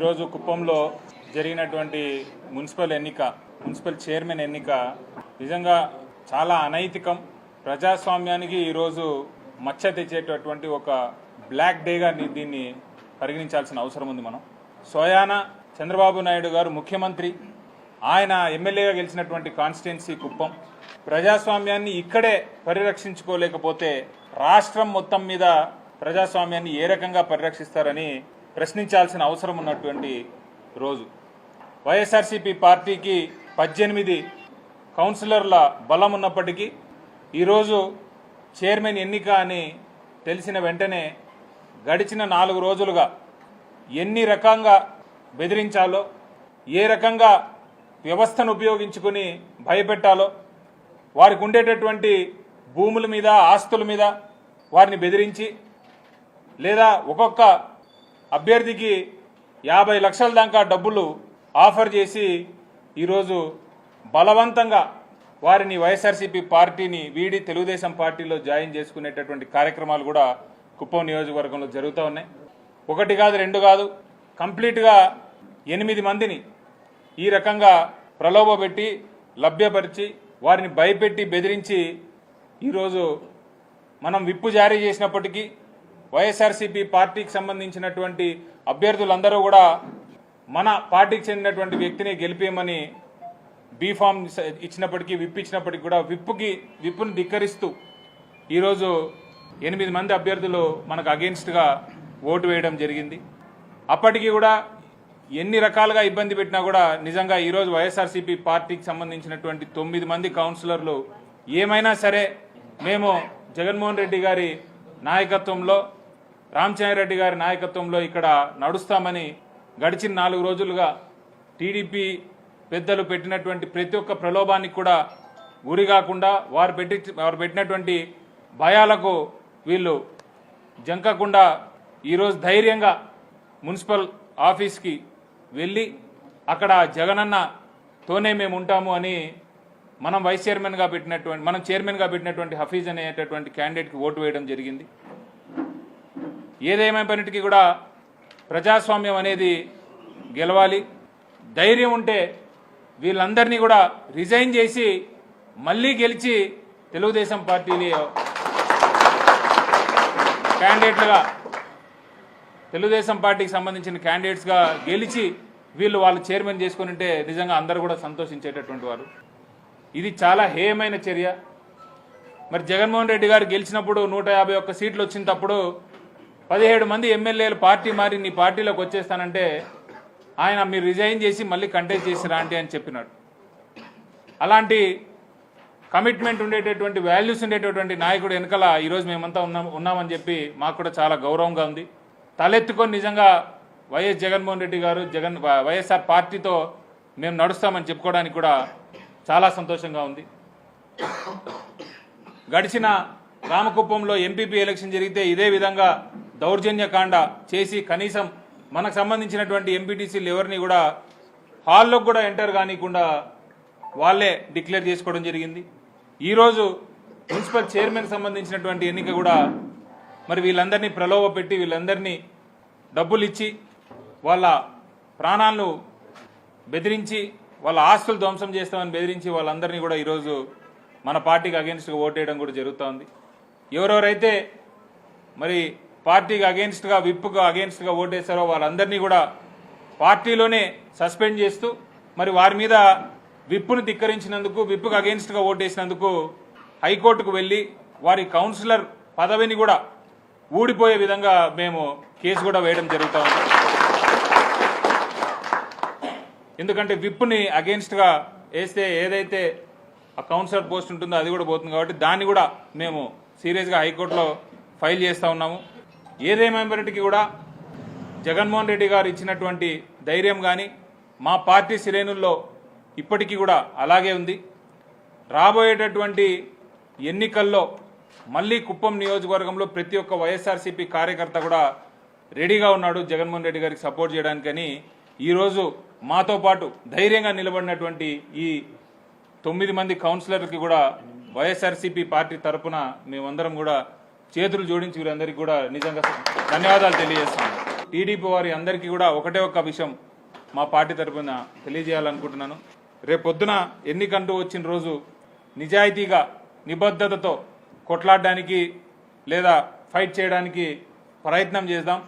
ఈరోజు కుప్పంలో జరిగినటువంటి మున్సిపల్ ఎన్నిక మున్సిపల్ చైర్మన్ ఎన్నిక నిజంగా చాలా అనైతికం. ప్రజాస్వామ్యానికి ఈరోజు మచ్చ తెచ్చేటటువంటి ఒక బ్లాక్ డేగా దీన్ని పరిగణించాల్సిన అవసరం ఉంది మనం. సోయానా చంద్రబాబు నాయుడు గారు ముఖ్యమంత్రి ఆయన ఎమ్మెల్యేగా గెలిచినటువంటి కాన్స్టిట్యున్సీ కుప్పం. ప్రజాస్వామ్యాన్ని ఇక్కడే పరిరక్షించుకోలేకపోతే రాష్ట్రం మొత్తం మీద ప్రజాస్వామ్యాన్ని ఏ రకంగా పరిరక్షిస్తారని ప్రశ్నించాల్సిన అవసరం ఉన్నటువంటి రోజు. వైఎస్ఆర్సీపీ పార్టీకి పద్దెనిమిది కౌన్సిలర్ల బలం ఉన్నప్పటికీ ఈరోజు చైర్మన్ ఎన్నిక అని తెలిసిన వెంటనే గడిచిన నాలుగు రోజులుగా ఎన్ని రకంగా బెదిరించాలో ఏ రకంగా వ్యవస్థను ఉపయోగించుకుని భయపెట్టాలో వారికి ఉండేటటువంటి భూముల మీద ఆస్తుల మీద వారిని బెదిరించి లేదా ఒక్కొక్క అభ్యర్థికి యాభై లక్షల దాకా డబ్బులు ఆఫర్ చేసి ఈరోజు బలవంతంగా వారిని వైఎస్ఆర్సీపీ పార్టీని వీడి తెలుగుదేశం పార్టీలో జాయిన్ చేసుకునేటటువంటి కార్యక్రమాలు కూడా కుప్పం నియోజకవర్గంలో జరుగుతూ ఉన్నాయి. ఒకటి కాదు రెండు కాదు కంప్లీట్గా ఎనిమిది మందిని ఈ రకంగా ప్రలోభపెట్టి లభ్యపరిచి వారిని భయపెట్టి బెదిరించి ఈరోజు మనం విప్పు జారీ చేసినప్పటికీ వైఎస్ఆర్సీపీ పార్టీకి సంబంధించినటువంటి అభ్యర్థులందరూ కూడా మన పార్టీకి చెందినటువంటి వ్యక్తిని గెలిపేయమని బీఫామ్ ఇచ్చినప్పటికీ విప్ ఇచ్చినప్పటికీ కూడా విప్పుకి విప్పును ధిక్కరిస్తూ ఈరోజు ఎనిమిది మంది అభ్యర్థులు మనకు అగెన్స్ట్గా ఓటు వేయడం జరిగింది. అప్పటికి కూడా ఎన్ని రకాలుగా ఇబ్బంది పెట్టినా కూడా నిజంగా ఈరోజు వైఎస్ఆర్సీపీ పార్టీకి సంబంధించినటువంటి తొమ్మిది మంది కౌన్సిలర్లు ఏమైనా సరే మేము జగన్మోహన్ రెడ్డి గారి నాయకత్వంలో రామచంద్రారెడ్డి గారి నాయకత్వంలో ఇక్కడ నడుస్తామని గడిచిన నాలుగు రోజులుగా టీడీపీ పెద్దలు పెట్టినటువంటి ప్రతి ఒక్క ప్రలోభానికి కూడా గురి కాకుండా వారు పెట్టి వారు పెట్టినటువంటి భయాలకు వీళ్ళు జంకకుండా ఈరోజు ధైర్యంగా మున్సిపల్ ఆఫీస్కి వెళ్ళి అక్కడ జగనన్నతోనే మేము ఉంటాము అని మనం వైస్ చైర్మన్గా పెట్టినటువంటి మనం చైర్మన్గా పెట్టినటువంటి హఫీజ్ అనేటటువంటి క్యాండిడేట్కి ఓటు వేయడం జరిగింది. ఏదేమైనప్పటికీ కూడా ప్రజాస్వామ్యం అనేది గెలవాలి. ధైర్యం ఉంటే వీళ్ళందరినీ కూడా రిజైన్ చేసి మళ్ళీ గెలిచి తెలుగుదేశం పార్టీని క్యాండిడేట్లుగా తెలుగుదేశం పార్టీకి సంబంధించిన క్యాండిడేట్స్గా గెలిచి వీళ్ళు వాళ్ళు చైర్మన్ చేసుకుని ఉంటే నిజంగా అందరూ కూడా సంతోషించేటటువంటి వారు. ఇది చాలా హేయమైన చర్య. మరి జగన్మోహన్ రెడ్డి గారు గెలిచినప్పుడు నూట యాభై ఒక్క సీట్లు వచ్చినప్పుడు పదిహేడు మంది ఎమ్మెల్యేలు పార్టీ మారి నీ పార్టీలోకి వచ్చేస్తానంటే ఆయన మీరు రిజైన్ చేసి మళ్ళీ కంటెస్ట్ చేసి రాండి అని చెప్పినాడు. అలాంటి కమిట్మెంట్ ఉండేటటువంటి వాల్యూస్ ఉండేటటువంటి నాయకుడు వెనకాల ఈరోజు మేమంతా ఉన్నాం ఉన్నామని చెప్పి మాకు కూడా చాలా గౌరవంగా ఉంది. తలెత్తుకొని నిజంగా వైఎస్ జగన్మోహన్ రెడ్డి గారు జగన్ వైఎస్ఆర్ పార్టీతో మేము నడుస్తామని చెప్పుకోవడానికి కూడా చాలా సంతోషంగా ఉంది. గడిచిన రామకుప్పంలో ఎంపీపీ ఎలక్షన్ జరిగితే ఇదే విధంగా దౌర్జన్యకాండ చేసి కనీసం మనకు సంబంధించినటువంటి ఎంపీటీసీలు ఎవరిని కూడా హాల్లోకి కూడా ఎంటర్ కానికుండా వాళ్ళే డిక్లేర్ చేసుకోవడం జరిగింది. ఈరోజు మున్సిపల్ చైర్మన్ సంబంధించినటువంటి ఎన్నిక కూడా మరి వీళ్ళందరినీ ప్రలోభ పెట్టి వీళ్ళందరినీ డబ్బులు ఇచ్చి వాళ్ళ ప్రాణాలను బెదిరించి వాళ్ళ ఆస్తులు ధ్వంసం చేస్తామని బెదిరించి వాళ్ళందరినీ కూడా ఈరోజు మన పార్టీకి అగేన్స్ట్గా ఓటేయడం కూడా జరుగుతోంది. ఎవరెవరైతే మరి పార్టీకి అగేన్స్ట్గా విప్కు అగేన్స్ట్గా ఓటేశారో వాళ్ళందరినీ కూడా పార్టీలోనే సస్పెండ్ చేస్తూ మరి వారి మీద విప్పును ధిక్కరించినందుకు విప్పుకు అగేన్స్ట్గా ఓటేసినందుకు హైకోర్టుకు వెళ్ళి వారి కౌన్సిలర్ పదవిని కూడా ఊడిపోయే విధంగా మేము కేసు కూడా వేయడం జరుగుతూ ఉంది. ఎందుకంటే విప్పుని అగేన్స్ట్గా వేస్తే ఏదైతే ఆ కౌన్సిలర్ పోస్ట్ ఉంటుందో అది కూడా పోతుంది కాబట్టి దాన్ని కూడా మేము సీరియస్గా హైకోర్టులో ఫైల్ చేస్తూ ఉన్నాము. ఏదేమైనప్పటికీ కూడా జగన్మోహన్ రెడ్డి గారు ఇచ్చినటువంటి ధైర్యం కానీ మా పార్టీ శ్రేణుల్లో ఇప్పటికీ కూడా అలాగే ఉంది. రాబోయేటటువంటి ఎన్నికల్లో మళ్ళీ కుప్పం నియోజకవర్గంలో ప్రతి ఒక్క వైఎస్ఆర్సీపీ కార్యకర్త కూడా రెడీగా ఉన్నాడు జగన్మోహన్ రెడ్డి గారికి సపోర్ట్ చేయడానికని. ఈరోజు మాతో పాటు ధైర్యంగా నిలబడినటువంటి ఈ తొమ్మిది మంది కౌన్సిలర్కి కూడా వైఎస్ఆర్సీపీ పార్టీ తరఫున మేమందరం కూడా చేతులు జోడించి వీరందరికీ కూడా నిజంగా ధన్యవాదాలు తెలియజేస్తాము టీడీపీ వారి అందరికీ కూడా ఒకటే ఒక్క విషయం మా పార్టీ తరఫున తెలియజేయాలనుకుంటున్నాను. రేపు పొద్దున ఎన్నికంటూ వచ్చిన రోజు నిజాయితీగా నిబద్ధతతో కొట్లాడడానికి లేదా ఫైట్ చేయడానికి ప్రయత్నం చేద్దాం.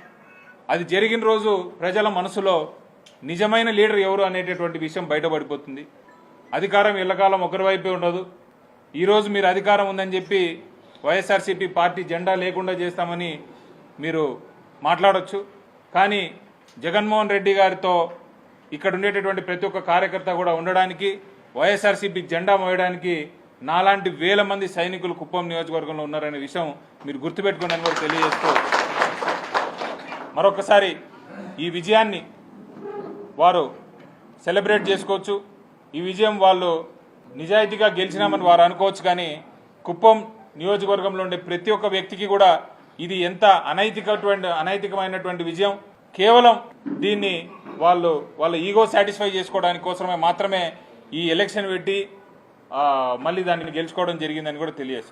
అది జరిగిన రోజు ప్రజల మనసులో నిజమైన లీడర్ ఎవరు అనేటటువంటి విషయం బయటపడిపోతుంది. అధికారం ఎల్లకాలం ఒకరి వైపే ఉండదు. ఈరోజు మీరు అధికారం ఉందని చెప్పి వైఎస్ఆర్సీపీ పార్టీ జెండా లేకుండా చేస్తామని మీరు మాట్లాడవచ్చు కానీ జగన్మోహన్ రెడ్డి గారితో ఇక్కడ ఉండేటటువంటి ప్రతి ఒక్క కార్యకర్త కూడా ఉండడానికి వైఎస్ఆర్సీపీ జెండా మోయడానికి నాలాంటి వేల మంది సైనికులు కుప్పం నియోజకవర్గంలో ఉన్నారనే విషయం మీరు గుర్తుపెట్టుకోండి అని కూడా తెలియజేస్తూ మరొకసారి ఈ విజయాన్ని వారు సెలబ్రేట్ చేసుకోవచ్చు. ఈ విజయం వాళ్ళు నిజాయితీగా గెలిచినామని వారు అనుకోవచ్చు కానీ కుప్పం నియోజకవర్గంలో ఉండే ప్రతి ఒక్క వ్యక్తికి కూడా ఇది ఎంత అనైతికటువంటి అనైతికమైనటువంటి విజయం. కేవలం దీన్ని వాళ్ళు వాళ్ళ ఈగో సాటిస్ఫై చేసుకోవడానికి కోసమే మాత్రమే ఈ ఎలక్షన్ పెట్టి మళ్ళీ దాన్ని గెలుచుకోవడం జరిగిందని కూడా తెలియజేస్తుంది